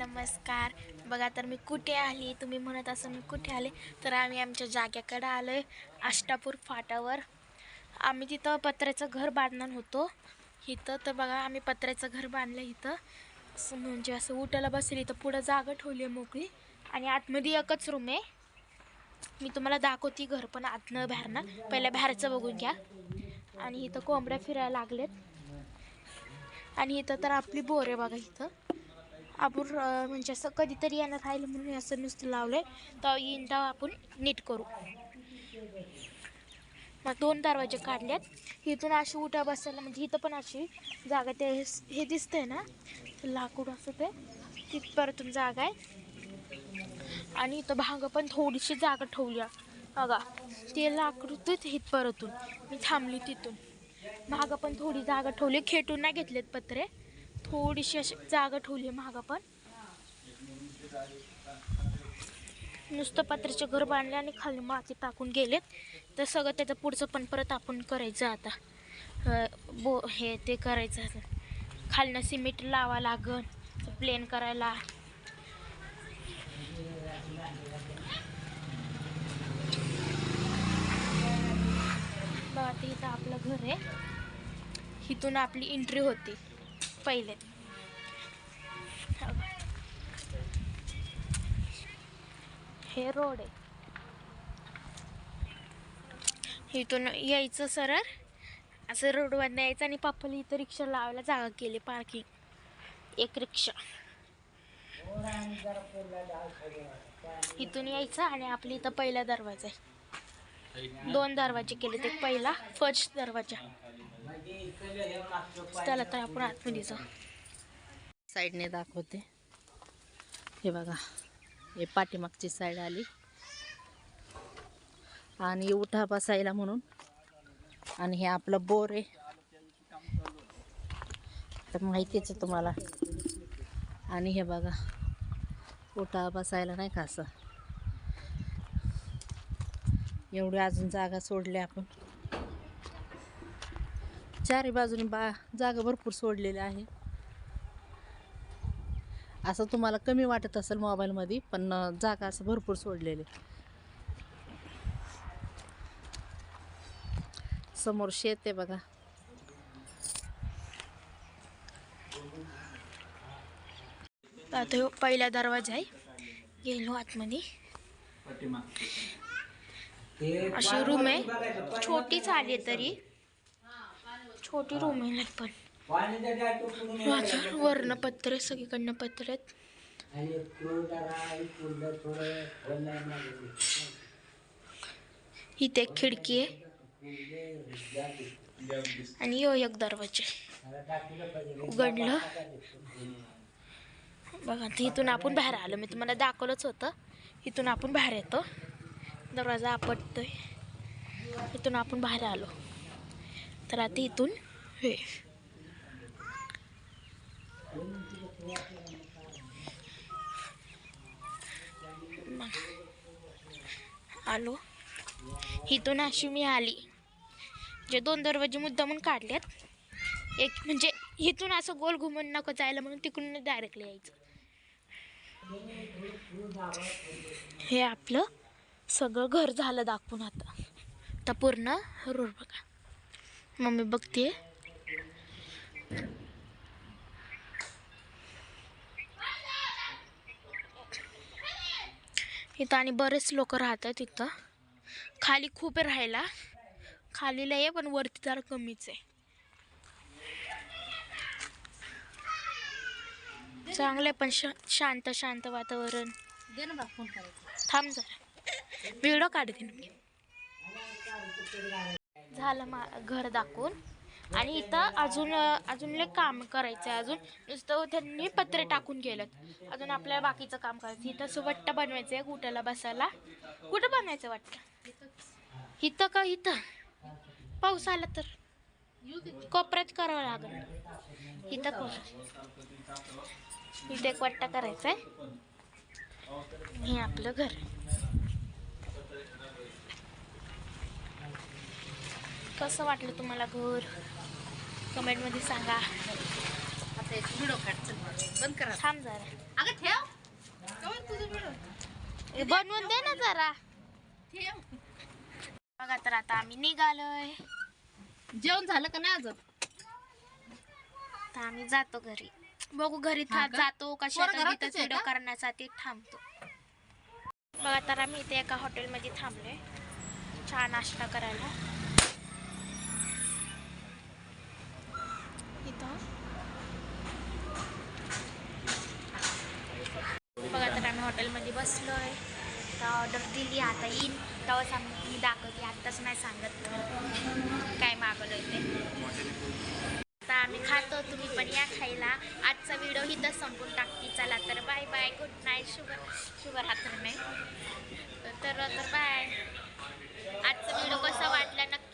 नमस्कार. बघा तर मी कुठे आली? तुम्ही म्हणत असं मी कुठे आले? तर आम्ही आमच्या जाग्याकडं आलो आहे आष्टापूर फाटावर. आम्ही तिथं पत्र्याचं घर बांधणार होतो. इथं तर बघा आम्ही पत्र्याचं घर बांधलं इथं. असं म्हणजे असं उठायला बसली तर पुढं जागा ठेवली आहे मोकळी. आणि आतमध्ये एकच रूम आहे. मी तुम्हाला दाखवते घर पण आतनं बाहेरनं. पहिल्या बाहेरचं बघून घ्या. आणि इथं कोंबड्या फिरायला लागलेत. आणि इथं तर आपली बोर आहे बघा इथं. आपण म्हणजे असं कधीतरी येणार राहिलं म्हणून असं नुसतं लावलंय. तर येईन तेव्हा आपण नीट करू. मग दोन दरवाजे काढल्यात. इथून अशी उठा बसायला म्हणजे इथं पण अशी जागा ते हे दिसतंय ना लाकूड असं ते तिथपर्यंत जागा आहे. आणि इथं भांग पण थोडीशी जागा ठेवली आहे. बघा ते लाकूड ते इथपर्यंतून. मी थांबली तिथून. मागं पण थोडी जागा ठेवली. खेटून नाही घेतलेत पत्रे. थोडीशी अशी जागा ठेवली आहे मागं पण. नुसतं पत्र्याचे घर बांधले आणि खाली माती टाकून गेलेत. तर सगळं त्याचं पुढचं पण परत आपण करायचं आता. बो हे ते करायचं आता. खालनं सिमेंट लावा लागन प्लेन करायला. बघा ते इथं आपलं घर आहे. इथून आपली एंट्री होती. पहिले. हे रोड आहे. इथून यायचं सरळ. असं रोडवर यायचं आणि पप्पाला इथं रिक्षा लावायला जागा केली पार्किंग एक रिक्षा. इथून यायचं आणि आपली इथं पहिला दरवाजा आहे. दोन दरवाजे केले ते पहिला फर्स्ट दरवाजा. त्याला तर आपण आतमध्ये जाऊ. साईडने दाखवते. हे बघा हे पाठीमागची साईड आली. आणि उठा बसायला म्हणून. आणि हे आपलं बोर आहे. तर माहितीच आहे तुम्हाला. आणि हे बघा उठा बसायला नाही का असं. एवढी अजून जागा सोडली आपण. चारी बाजूने बा जागा भरपूर सोडलेली आहे. असं तुम्हाला कमी वाटत असेल मोबाईलमध्ये पण जागा असं भरपूर सोडलेली. समोर शेत आहे बघा. आता पहिला दरवाजा आहे. गेलो आतमध्ये. अशी रूम आहे. छोटीच आली तरी. छोटी रूम आहे पण. वाचा- वरनं पत्र सगळीकडनं पत्र आहेत. इथे एक खिडकी आहे. आणि यो एक दरवाजा आहे. उघडलं. बघा इथून आपण बाहेर आलो. मी तुम्हाला दाखवलंच होतं. इथून आपण बाहेर येतो. दरवाजा आपटतोय. इथून आपण बाहेर आलो. तर आता इथून हे. मग आलो. इथून अशी मी आली. जे दोन दरवाजे मुद्दामून काढलेत एक म्हणजे इथून असं गोल घुमून नको जायला म्हणून तिकडून डायरेक्टली यायचं. हे आपलं सगळं घर झालं दाखवून आता. आता पूर्ण रोड बघा. मम्मी बघते. इथं आणि बरेच लोक राहतात इथं. खाली खूप आहे राहायला. खालीला आहे पण वरती जरा कमीच आहे. चांगलं आहे पण शा शांत शांत वातावरण. दे ना थांब जरा. व्हिडिओ काढते मी. झालं मा घर दाखवून. आणि इथं अजून अजून लय काम करायचं आहे अजून. नुसतं त्यांनी पत्रे टाकून गेलं अजून आपल्याला बाकीचं काम करायचं. इथं असं वट्ट बनवायचं आहे कुठ्याला बसायला. कुठं बनवायचं वाटतं इथं का इथं? पाऊस आला तर. कोपऱ्यात करावं लागेल. इथं कोपऱ्यात इथं एक वट्टा करायचा आहे हे आपलं घर. कसं वाटलं तुम्हाला घर? कमेंटमध्ये सांगा. व्हिडिओ काढ चल बंद करा. थांब जरा. अगं ठेव. कवर तुझं व्हिडिओ हे बनवून दे ना जरा. ठेव. बघा तर आता आम्ही निघालोय. जेवण झालं का नाही अजून? तर आम्ही जातो घरी. बघू घरी हा का? जातो का पोरं शेतात घरातच बितात आहे व्हिडिओ का? करण्यासाठी थांबतो. बघा तर आम्ही इथे एका हॉटेलमध्ये थांबलोय. चहा नाश्ता करायला इथं हॉटेलमध्ये बसलो आहे. तर ऑर्डर दिली आता येईन. तेव्हा सांग मी दाखवते आत्ताच नाही सांगत. काय मागवलं ते. आता आम्ही खातो तुम्ही पण या खायला. आजचा व्हिडिओ इथं संपून टाकते. चला तर बाय बाय गुड नाईट शुभ शुभ रात्र नाही तर तर बाय आजचा व्हिडिओ कसा वाटला नक्की